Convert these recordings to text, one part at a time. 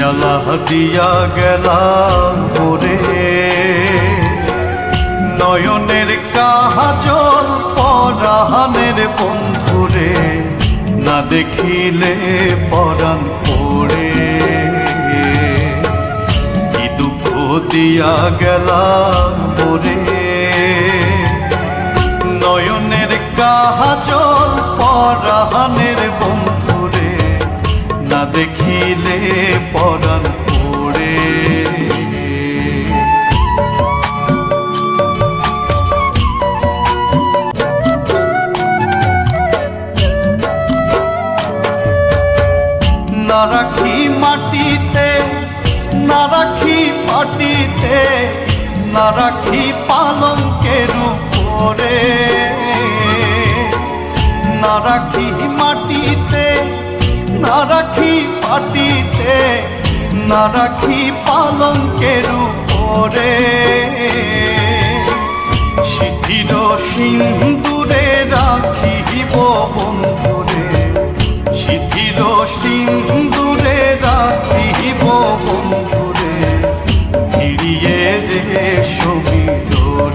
জ্বালা দিয়া গেলাম ওরে নয়নের কাজল পরাহানের বন্ধুরে, না দেখিলে পরাণ পড়ে। কি দুঃখ দিয়া গেলাম ওরে নয়নের কাজল দেখিলে পরাণ পড়ে। না রাখি মাটিতে, না রাখি পাটিতে, না রাখি পালঙ্কের উপরে। না রাখি না রাখি পালঙ্কের উপরে। শিথির সিন্দুরে রাখিব বন্ধুরে। শিথির সিন্দুরে রাখিব বন্ধুরে। ফিরিয়ে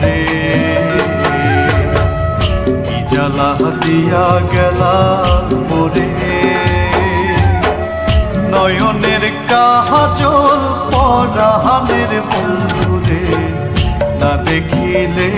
রে কি জ্বালা দিয়া গেলা পরে নয়নের কাজল পরাহানের বন্ধুরে না দেখিলে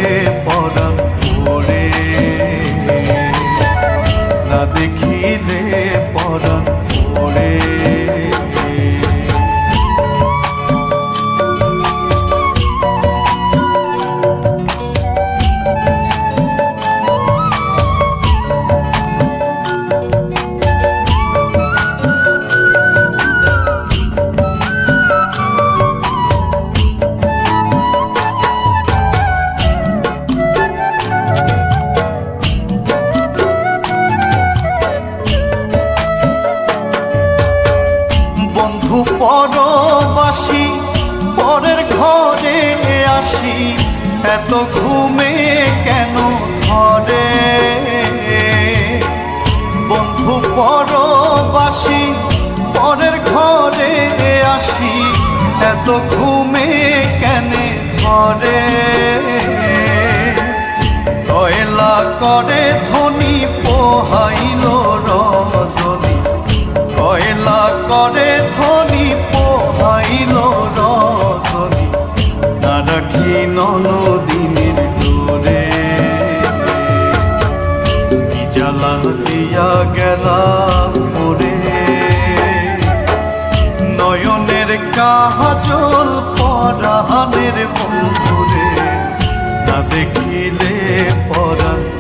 বন্ধু পরবাসী, পরের ঘরে আসি। এত ঘুমে কেন ঘরে? বন্ধু পরবাসী, পরের ঘরে আসি। এত ঘুমে কেন ঘরে? কয়লা করে ধনী পোহাইল রজনী কয়লা করে প্রাণ দিয়া গেলা পরে নয়নের কাজল পরাণের বন্ধুরে না দেখিলে পরাণ